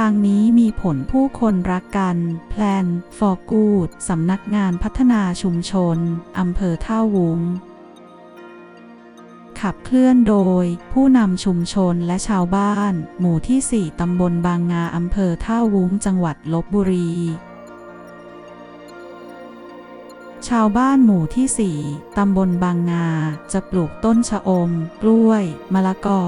ทางนี้มีผลผู้คนรักกัน Plan for Good สำนักงานพัฒนาชุมชน อำเภอท่าวุง ขับเคลื่อนโดย ผู้นำชุมชนและชาวบ้าน หมู่ที่ 4 ตำบลบางงา อำเภอท่าวุ้ง จังหวัดลบบุรี ชาวบ้านหมู่ที่ 4 ตำบลบางงาจะปลูกต้นชะอม กล้วย มะละกอ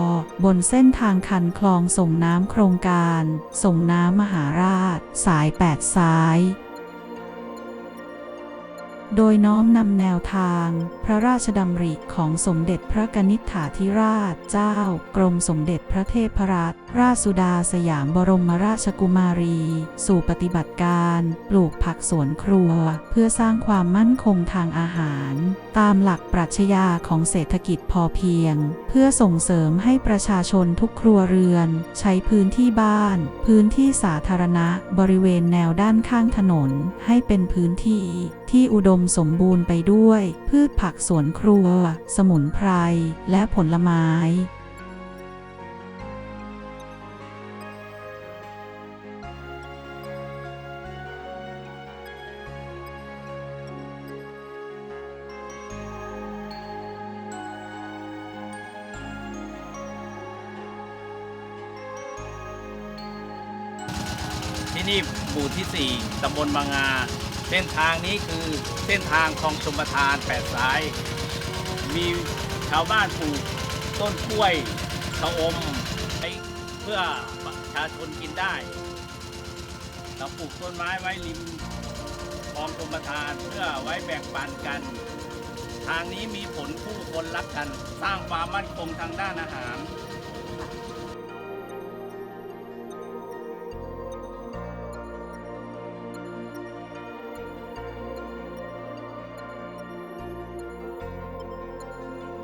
บนเส้นทางคันคลองส่งน้ำโครงการ ส่งน้ำมหาราช สาย8ซ้าย โดยน้อมนำแนวทาง พระราชดำริของสมเด็จพระกนิษฐาธิราชเจ้า กรมสมเด็จพระเทพรัตนราชสุดาสยามบรมราชกุมารี สู่ปฏิบัติการ ปลูกผักสวนครัว เพื่อสร้างความมั่นคงทางอาหาร ตามหลักปรัชญาของเศรษฐกิจพอเพียง เพื่อส่งเสริมให้ประชาชนทุกครัวเรือน ใช้พื้นที่บ้าน พื้นที่สาธารณะ บริเวณแนวด้านข้างถนน ให้เป็นพื้นที่ที่อุดมสมบูรณ์ไปด้วย พืชผักสวนครัว สมุนไพร และผลไม้ ที่นี่หมู่ที่ 4ตำบลบางงา เส้นทางนี้คือเส้นทางคลองชมประทานแปดสาย มีชาวบ้านปลูกต้นกล้วยชะอมให้เพื่อประชาชนกินได้ เราปลูกต้นไม้ไว้ริมคลองชมประทานเพื่อไว้แบ่งปันกัน ทางนี้มีผลผู้คนรักกัน สร้างความมั่นคงทางด้านอาหาร